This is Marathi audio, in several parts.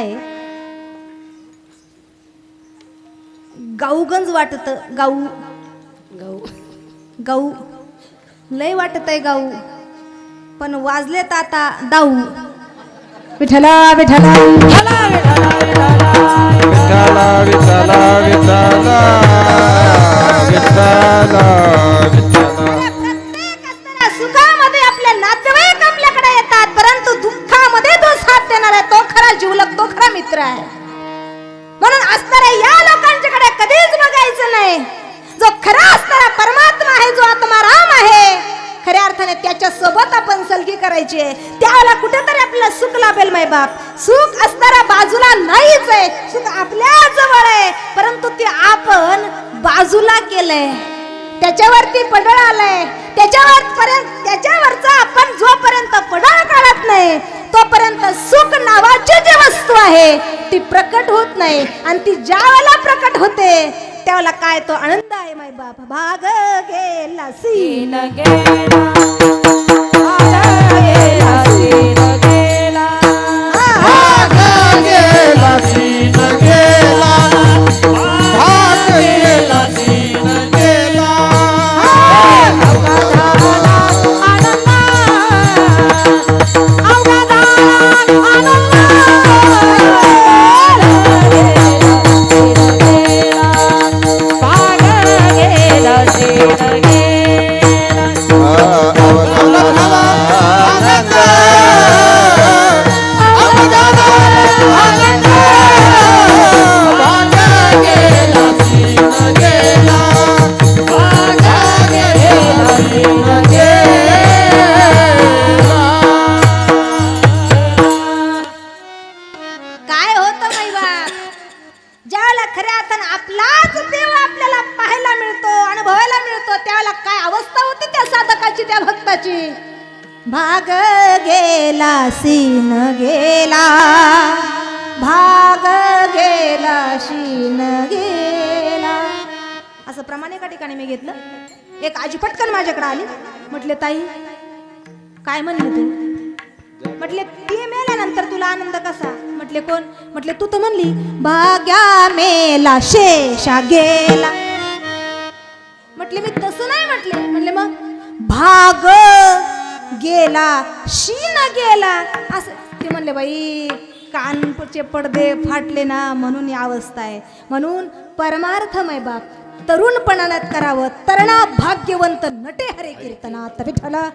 काय गाऊगंज वाटत गाऊ. गहू गाऊ. लय वाटत आहे गाऊ. पण वाजलेत आता दाऊ. विठला विठला विठाला विठाला विठाला विठाला सलगी करायची आहे. त्याला कुठेतरी आपल्याला सुख लाभेल माय बाप. सुख असणाऱ्या बाजूला नाहीच आहे. सुख आपल्या जवळ आहे. परंतु ते आपण बाजूला केलंय. त्याच्यावरती पडळ आलंय. त्याच्यावर पर्यंत त्याच्यावरचा आपण जोपर्यंत पडळ काढत नाही तोपर्यंत सुख नावाची जी वस्तू आहे ती प्रकट होत नाही. आणि ती ज्या वेळेला प्रकट होते त्यावेळेला काय तो आनंद आहे माय बाप. भाग गेला सीन गेला. गेला करायची त्या भक्ताची. भाग गेला सीन गेला. भाग गेला शीन गेला. असं प्रमाण एका ठिकाणी मी घेतलं. एक आजी पटकन माझ्याकडे आली. म्हटले ताई काय म्हणले तू? म्हटले ती मेल्यानंतर तुला आनंद कसा? म्हटले कोण? म्हटले तू तर म्हणली भाग्या मेला शेषा गेला. म्हटले मी तसं नाही म्हटले. म्हटले मग? भाग गेला शीन गेला. असं ते म्हणले बाई कानचे पडदे फाटले ना म्हणून ही अवस्था आहे. म्हणून परमार्थमय बाप तरुणपणात करावं तरणा भाग्यवंत नटे हरे कीर्तनात विठला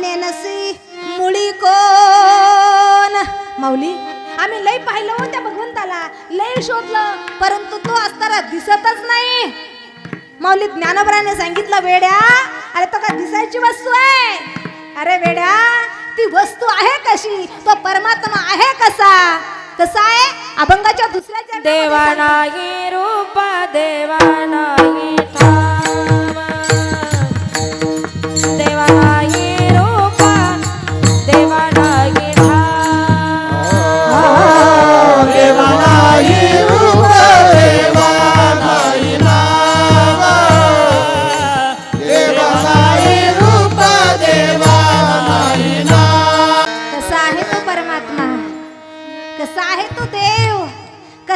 नेनसी मुळी कोण? माऊली आम्ही लय पाहिलं हो त्या भगवंताला. लय शोधलं परंतु तो असताना दिसतच नाही. माऊली ज्ञानोबराने सांगितलं वेड्या अरे तो का दिसायची वस्तू आहे? अरे वेड्या ती वस्तू आहे कशी? तो परमात्मा आहे कसा? कसा आहे अभंगाच्या दुसऱ्या चरणामध्ये देवा. नाही रूप देवा नाही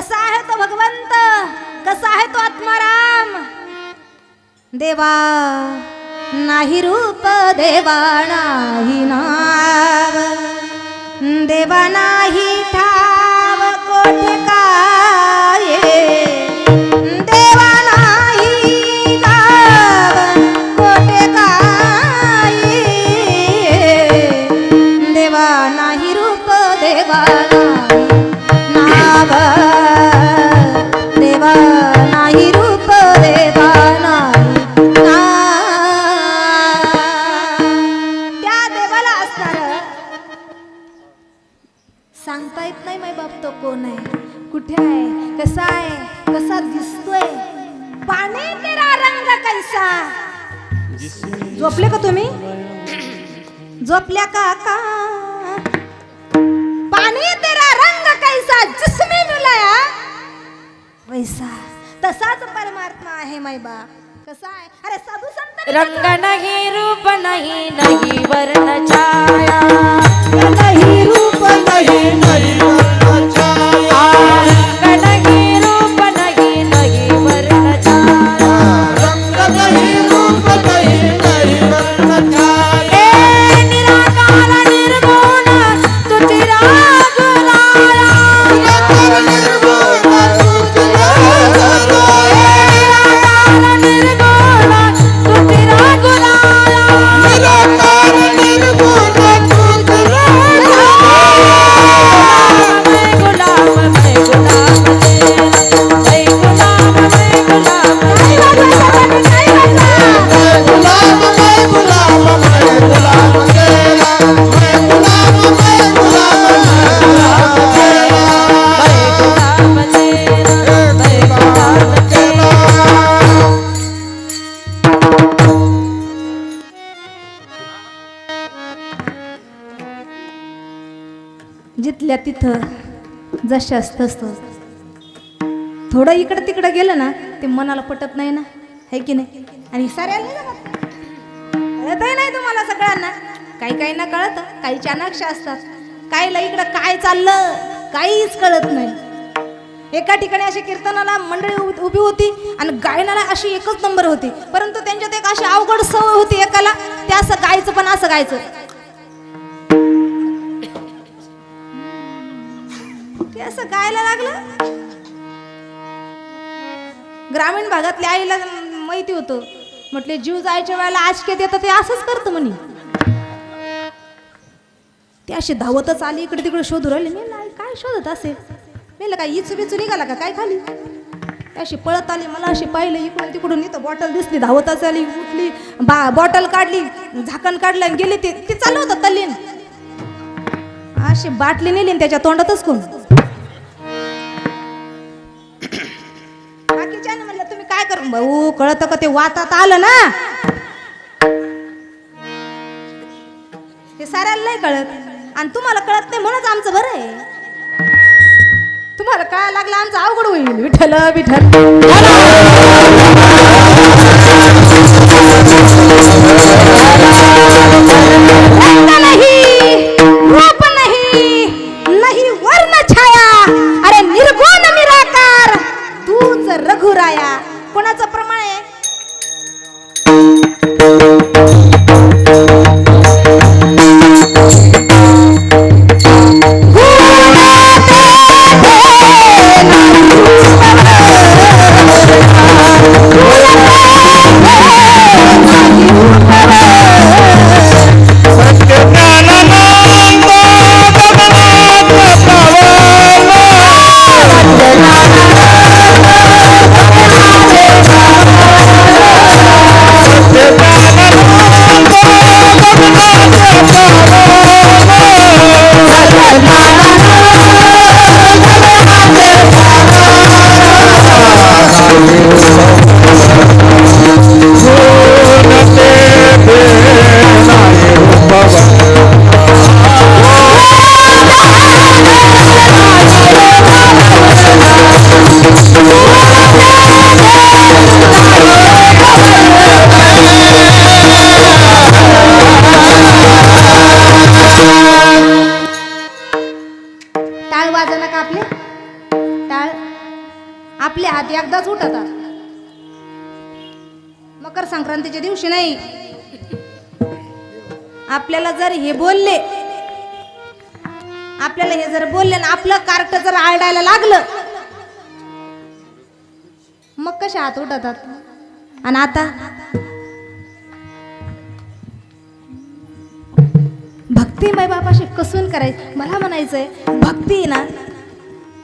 कसा आहे तो भगवंत? कसा आहे तो आत्माराम? देवा नाही रूप देवा नाही नाव देवा नाही ठा झोपल्या का का पाणी तेरा रंग कैसा जिसमें मिलाया. वैसा तसाच परमात्मा आहे माय बाप. कसा आहे? अरे साधू संत रंग नाही रूप नाही नाही वर्ण छाया. नाही रूप नाही नाही तिथल्या तिथं जशास तसं थोडं इकडं तिकडं गेलं ना ते मनाला पटत नाही ना. है की नाही? आणि साऱ्याला नाही कळतही नाही तुम्हाला सगळ्यांना. काही काही ना कळत काही चाणाक्ष असतात. काहीला इकडं काय चाललं काहीच कळत नाही. एका ठिकाणी अशी कीर्तनाला मंडळी उभी होती आणि गायनाला अशी एकच नंबर होती. परंतु त्यांच्यात एक अशी अवघड सवय होती एकाला ते असं गायचं पण असं गायचं. ते असं गायला लागलं? ग्रामीण भागातल्या आईला माहिती होतं. म्हटले जीव जायच्या वेळेला आचकेत येतं ते असंच करतं म्हणे. ते असे धावतच आली इकडे तिकडे शोधू राहिले. मी नाही काय शोधत असेल? मेलं काय इचू बिचू निघाला का? काय खाली? अशी पळत आली मला अशी पाहिलं इकडून तिकडून इथं बॉटल दिसली धावतच आली उठली बा बॉटल काढली झाकण काढलं आणि गेली ते. ते चालू होतं तल्लीन. अशी बाटली नेली त्याच्या तोंडातच कोण? बाकीच्यानं म्हणलं तुम्ही काय कर भाऊ कळत का ते वातात आलं ना? हे साऱ्याला नाही कळत. आणि तुम्हाला कळत नाही म्हणूनच आमचं बरं आहे. तुम्हाला काय लागलं आमचं अवघड होईल. विठ्ठल विठ्ठल. वाजना का आपले. टाळ. आपले हात एकदाच उठतात. मकर संक्रांतीच्या दिवशी नाही. आपल्याला जर हे बोलले आपल्याला हे जर बोलले ना आपलं कार्ट जर आरडायला लागलं मग कशा हात उठतात? आणि आता? भक्तिमय बाबाशी कसून करायचं? मला म्हणायचंय भक्ती ना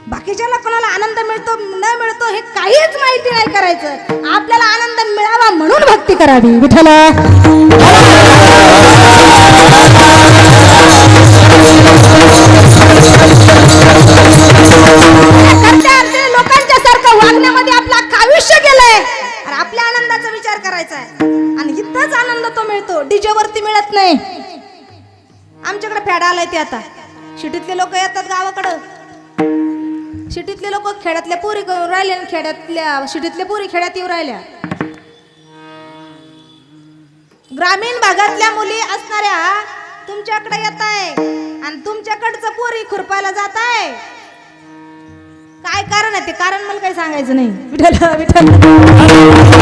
बाकीच्याला कोणाला आनंद मिळतो न मिळतो हे काहीच माहिती नाही करायचं. आपल्याला आनंद मिळावा म्हणून भक्ती करावी. विठ्ठला! खेड्यातल्या पोरी करून राहिल्या आणि खेड्यातल्या शिडीतल्या पोरी खेड्यात येऊ राहिल्या. ग्रामीण भागातल्या मुली असणाऱ्या तुमच्याकडे येत आहे आणि तुमच्याकडचं पोरी खुरपायला जात आहे काय कारण आहे ते? कारण मला काही सांगायचं नाही. विठल विठल